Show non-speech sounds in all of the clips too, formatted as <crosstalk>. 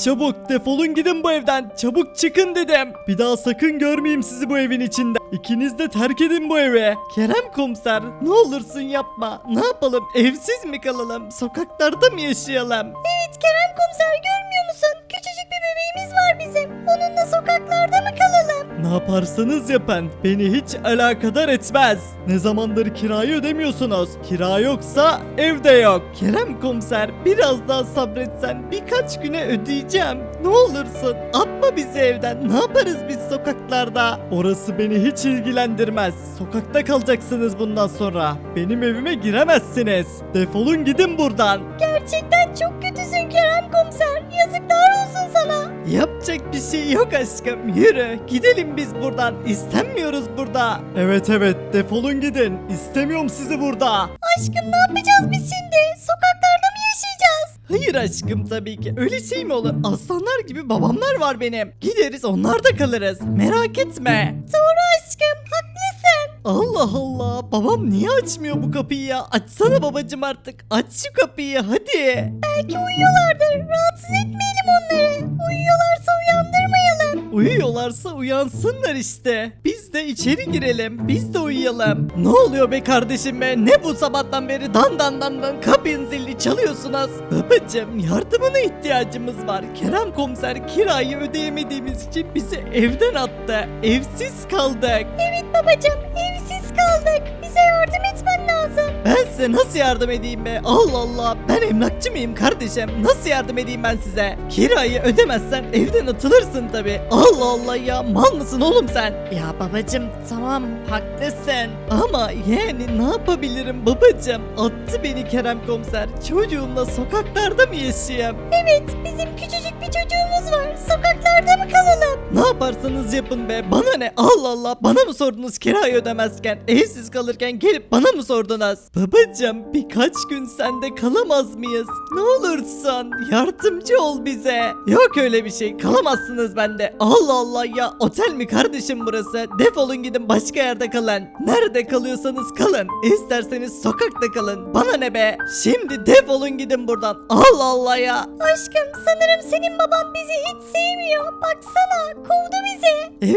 Çabuk defolun gidin bu evden. Çabuk çıkın dedim. Bir daha sakın görmeyeyim sizi bu evin içinde. İkiniz de terk edin bu evi. Kerem komiser ne olursun yapma. Ne yapalım evsiz mi kalalım? Sokaklarda mı yaşayalım? Evet Kerem komiser görmüyor musun? Küçücük bir bebeğimiz var bizim. Onunla sokaklarda mı kalalım? Ne yaparsanız yapın. Beni hiç alakadar etmez. Ne zamandır kirayı ödemiyorsunuz. Kira yoksa evde yok. Kerem komiser biraz daha sabretsen birkaç güne ödeyeceğim. Ne olursun atma bizi evden. Ne yaparız biz sokaklarda? Orası beni hiç ilgilendirmez. Sokakta kalacaksınız bundan sonra. Benim evime giremezsiniz. Defolun gidin buradan. Gerçekten çok kötüsün Kerem komiser. Yazıklar olsun sana. Yapacak bir şey yok aşkım. Yürü. Gidelim biz buradan. İstenmiyoruz burada. Evet evet. Defolun gidin. İstemiyorum sizi burada. Aşkım ne yapacağız biz şimdi? Sokaklarda mı yaşayacağız? Hayır aşkım tabii ki. Öyle şey mi olur? Aslanlar gibi babamlar var benim. Gideriz onlarda kalırız. Merak etme. Doğru aşkım haklısın. Allah Allah. Babam niye açmıyor bu kapıyı ya? Açsana babacım artık. Aç şu kapıyı hadi. Belki uyuyorlardır. Rahatsız etmeyelim onları. Uyuyorlarsa uyansınlar işte. Biz de içeri girelim. Biz de uyuyalım. Ne oluyor be kardeşim be? Ne bu sabahtan beri dan dan dan dan kapının zilini çalıyorsunuz? Babacım yardımına ihtiyacımız var. Kerem komiser kirayı ödeyemediğimiz için bizi evden attı. Evsiz kaldık. Evet babacığım evsiz kaldık. Bize yardım etmen lazım. Ben size nasıl yardım edeyim be? Allah Allah. Ben emlakçı mıyım kardeşim? Nasıl yardım edeyim ben size? Kirayı ödemezsen evden atılırsın tabi. Allah Allah ya. Mal mısın oğlum sen? Ya babacım tamam haklısın. Ama yani ne yapabilirim babacım? Attı beni Kerem komiser. Çocuğumla sokaklarda mı yaşayayım? Evet bizim küçücük bir çocuğumuz var. Sokaklarda mı kalalım? Ne yaparsanız yapın be. Bana ne? Allah Allah. Bana mı sordunuz kirayı ödemezken? Evsiz kalırken gelip bana mı sordunuz? Babacım birkaç gün sende kalamaz mıyız? Ne olursun yardımcı ol bize. Yok öyle bir şey. Kalamazsınız bende. Allah Allah ya. Otel mi kardeşim burası? Defolun gidin başka yerde kalın. Nerede kalıyorsanız kalın. İsterseniz sokakta kalın. Bana ne be? Şimdi defolun gidin buradan. Allah Allah ya. Aşkım sanırım senin baban bizi hiç sevmiyor. Baksana kovdu bizi.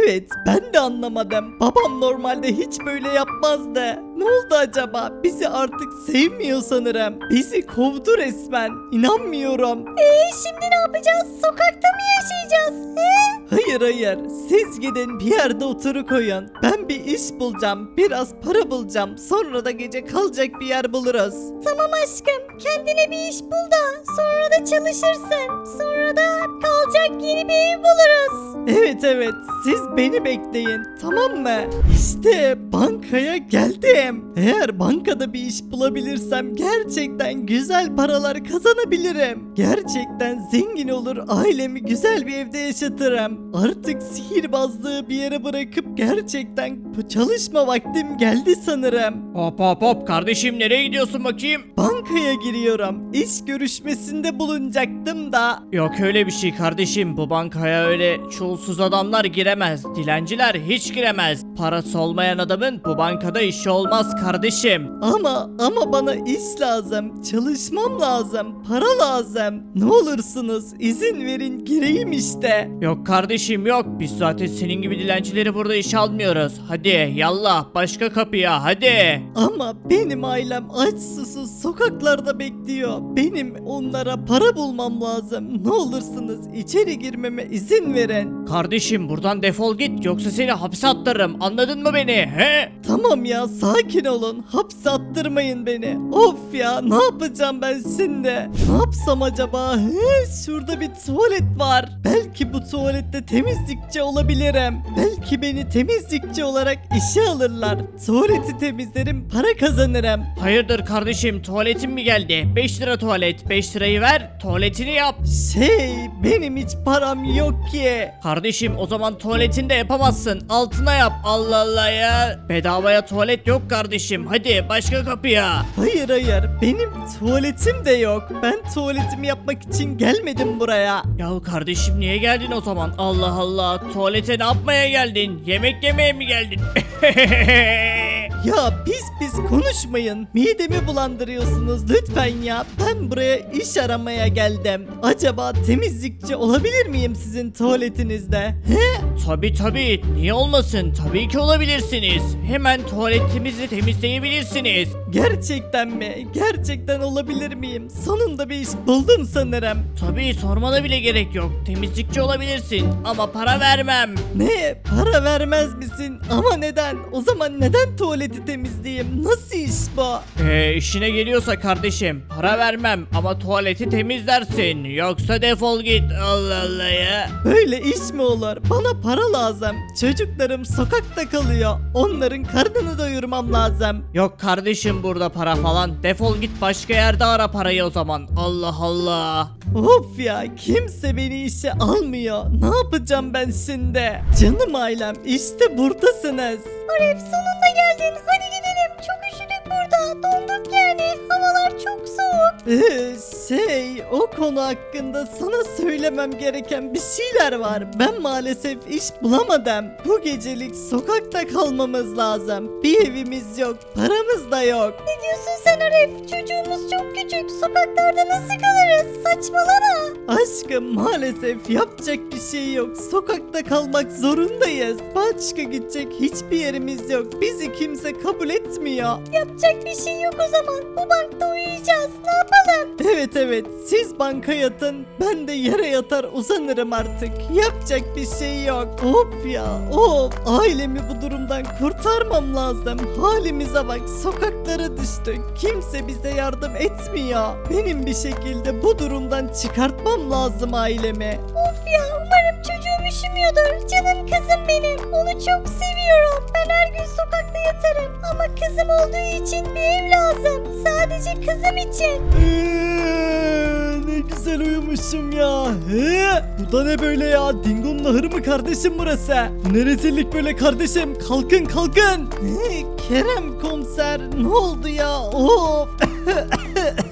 Evet ben de anlamadım. Babam normalde hiç böyle yapmazdı. Ne oldu acaba? Bizi artık sevmiyor sanırım. Bizi kovdu resmen. İnanmıyorum. Eee şimdi ne yapacağız? Sokakta mı yaşayacağız? He? Hayır hayır. Siz gidin bir yerde oturuk koyun. Ben bir iş bulacağım. Biraz para bulacağım. Sonra da gece kalacak bir yer buluruz. Tamam aşkım kendine bir iş bul da sonra da çalışırsın. Sonra da kalacak yeni bir ev buluruz. Evet evet siz beni bekleyin tamam mı? İşte bankaya geldim. Eğer bankada bir iş bulabilirsem gerçekten güzel paralar kazanabilirim. Gerçekten zengin olur ailemi güzel bir evde yaşatırım. Artık sihirbazlığı bir yere bırakıp gerçekten çalışma vaktim geldi sanırım. Hop hop hop kardeşim nereye gidiyorsun bakayım? Bankaya giriyorum. İş görüşmesinde bulunacaktım da Yok öyle bir şey kardeşim bu bankaya öyle çulsuz adamlar giremez. Dilenciler hiç giremez. Parası olmayan adamın bu bankada işi olmaz kardeşim. Ama ama bana iş lazım, çalışmam lazım, para lazım. Ne olursunuz izin verin gireyim işte. Yok kardeşim yok biz zaten senin gibi dilencileri burada işe almıyoruz. Hadi yallah başka kapıya hadi. Ama benim ailem aç susuz sokaklarda bekliyor. Benim onlara para bulmam lazım. Ne olursunuz içeri girmeme izin verin. Kardeşim buradan defol git yoksa seni hapse attırırım anladın mı beni he? Tamam ya sakin olun. Hapse attırmayın beni. Of ya ne yapacağım ben şimdi? Ne yapsam acaba? He, şurada bir tuvalet var. Belki bu tuvalette temizlikçi olabilirim. Belki beni temizlikçi olarak işe alırlar. Tuvaleti temizlerim para kazanırım. Hayırdır kardeşim tuvaletin mi geldi? 5 lira tuvalet 5 lirayı ver tuvaletini yap. Şey benim hiç param yok ki. Kardeşim o zaman tuvaletini de yapamazsın. Altına yap. Allah Allah ya. Bedavaya tuvalet yok kardeşim. Hadi başka kapıya. Hayır hayır benim tuvaletim de yok. Ben tuvaletimi yapmak için gelmedim buraya. Ya kardeşim niye geldin o zaman? Allah Allah. Tuvalete ne yapmaya geldin? Yemek yemeye mi geldin? <laughs> Ya pis pis konuşmayın. Midemi bulandırıyorsunuz lütfen ya. Ben buraya iş aramaya geldim. Acaba temizlikçi olabilir miyim sizin tuvaletinizde? He? Tabi tabi niye olmasın tabii ki olabilirsiniz. Hemen tuvaletimizi temizleyebilirsiniz. Gerçekten mi? Gerçekten olabilir miyim? Sonunda bir iş buldum sanırım. Tabii sormana bile gerek yok. Temizlikçi olabilirsin ama para vermem. Ne? Para vermez misin? Ama neden? O zaman neden tuvaleti temizleyeyim? Nasıl iş bu? Ee, işine geliyorsa kardeşim para vermem ama tuvaleti temizlersin. Yoksa defol git. Allah Allah ya. Böyle iş mi olur? Bana para lazım. Çocuklarım sokakta kalıyor. Onların karnını doyurmam lazım. Yok kardeşim burada para falan. Defol git başka yerde ara parayı o zaman. Allah Allah. Of ya kimse beni işe almıyor. Ne yapacağım ben şimdi? Canım ailem işte buradasınız. Arif sonunda geldin. Hadi gidelim. Çok üşüdük burada. Donduk yani. Havalar çok soğuk. Şey o konu hakkında sana söylemem gereken bir şeyler var. Ben maalesef iş bulamadım. Bu gecelik sokakta kalmamız lazım. Bir evimiz yok, paramız da yok. Ne diyorsun sen Arif? Çocuğumuz çok küçük. Sokaklarda nasıl kalırız? Saçmalama. Aşkım maalesef yapacak bir şey yok. Sokakta kalmak zorundayız. Başka gidecek hiçbir yerimiz yok. Bizi kimse kabul etmiyor. Yapacak bir şey yok o zaman. Bu bankta uyuyacağız. Ne yapalım? Evet evet siz banka yatın ben de yere yatar uzanırım artık. Yapacak bir şey yok. Of ya of ailemi bu durumdan kurtarmam lazım. Halimize bak sokaklara düştük. Kimse bize yardım etmiyor. Benim bir şekilde bu durumdan çıkartmam lazım ailemi. Of ya umarım çocuğum üşümüyordur. Canım kızım benim. Onu çok seviyorum. Ben her gün sokakta yatarım. Ama kızım olduğu için bir ev lazım. Sadece kızım için. Ne güzel uyumuşum ya. He? Bu da ne böyle ya? Dingo'nun ahırı mı kardeşim burası? Bu ne rezillik böyle kardeşim? Kalkın kalkın. Kerem komiser ne oldu ya? Of. <laughs>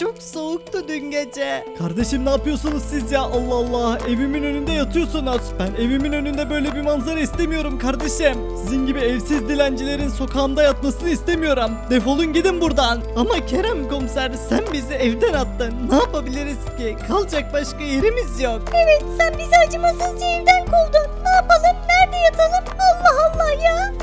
Çok soğuktu dün gece. Kardeşim ne yapıyorsunuz siz ya? Allah Allah. Evimin önünde yatıyorsunuz. Ben evimin önünde böyle bir manzara istemiyorum kardeşim. Sizin gibi evsiz dilencilerin sokağımda yatmasını istemiyorum. Defolun gidin buradan. Ama Kerem komiser sen bizi evden attın. Ne yapabiliriz ki? Kalacak başka yerimiz yok. Evet sen bizi acımasızca evden kovdun. Ne yapalım? Nerede yatalım? Allah Allah.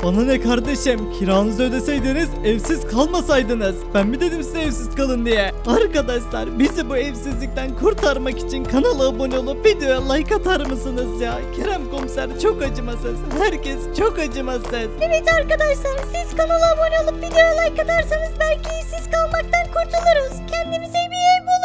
Bana ne kardeşim? Kiranızı ödeseydiniz evsiz kalmasaydınız. Ben mi dedim size evsiz kalın diye? Arkadaşlar bizi bu evsizlikten kurtarmak için kanala abone olup videoya like atar mısınız ya? Kerem komiser çok acımasız. Herkes çok acımasız. Evet arkadaşlar siz kanala abone olup videoya like atarsanız belki siz kalmaktan kurtuluruz. Kendimize bir ev buluruz.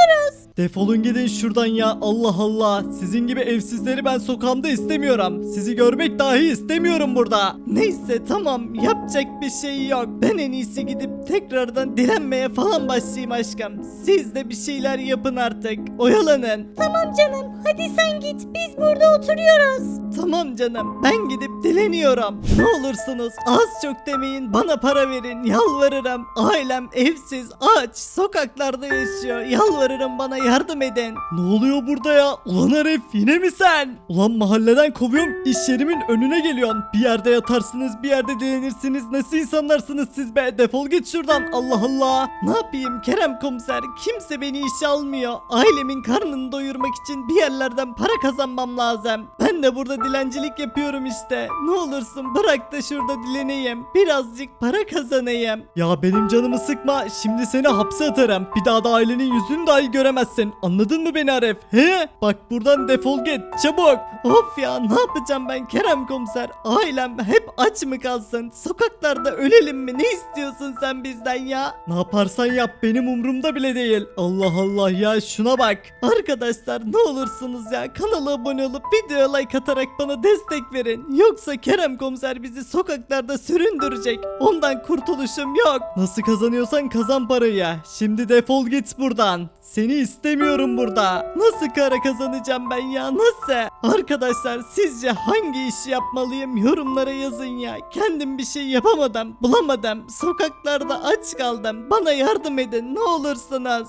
Defolun gidin şuradan ya Allah Allah. Sizin gibi evsizleri ben sokağımda istemiyorum. Sizi görmek dahi istemiyorum burada. Neyse tamam yapacak bir şey yok. Ben en iyisi gidip tekrardan dilenmeye falan başlayayım aşkım. Siz de bir şeyler yapın artık. Oyalanın. Tamam canım hadi sen git biz burada oturuyoruz. Tamam canım ben gidip dileniyorum. Ne olursunuz az çok demeyin bana para verin yalvarırım. Ailem evsiz aç sokaklarda yaşıyor yalvarırım bana yardım edin. Ne oluyor burada ya? Ulan Arif yine mi sen? Ulan mahalleden kovuyorum iş yerimin önüne geliyorsun. Bir yerde yatarsınız bir yerde dilenirsiniz. Nasıl insanlarsınız siz be? Defol git şuradan Allah Allah. Ne yapayım Kerem komiser kimse beni işe almıyor. Ailemin karnını doyurmak için bir yerlerden para kazanmam lazım. Ben de burada dilencilik yapıyorum işte. Ne olursun bırak da şurada dileneyim. Birazcık para kazanayım. Ya benim canımı sıkma. Şimdi seni hapse atarım. Bir daha da ailenin yüzünü dahi göremezsin. Anladın mı beni Arif? He? Bak buradan defol git. Çabuk. Of ya ne yapacağım ben Kerem komiser? Ailem hep aç mı kalsın? Sokaklarda ölelim mi? Ne istiyorsun sen bizden ya? Ne yaparsan yap benim umurumda bile değil. Allah Allah ya şuna bak. Arkadaşlar ne olursunuz ya kanala abone olup videoya like atarak bana destek verin. Yoksa Kerem komiser bizi sokaklarda süründürecek. Ondan kurtuluşum yok. Nasıl kazanıyorsan kazan parayı. Şimdi defol git buradan. Seni istemiyorum burada. Nasıl para kazanacağım ben ya nasıl? Arkadaşlar sizce hangi işi yapmalıyım yorumlara yazın ya. Kendim bir şey yapamadım bulamadım. Sokaklarda aç kaldım. Bana yardım edin ne olursunuz.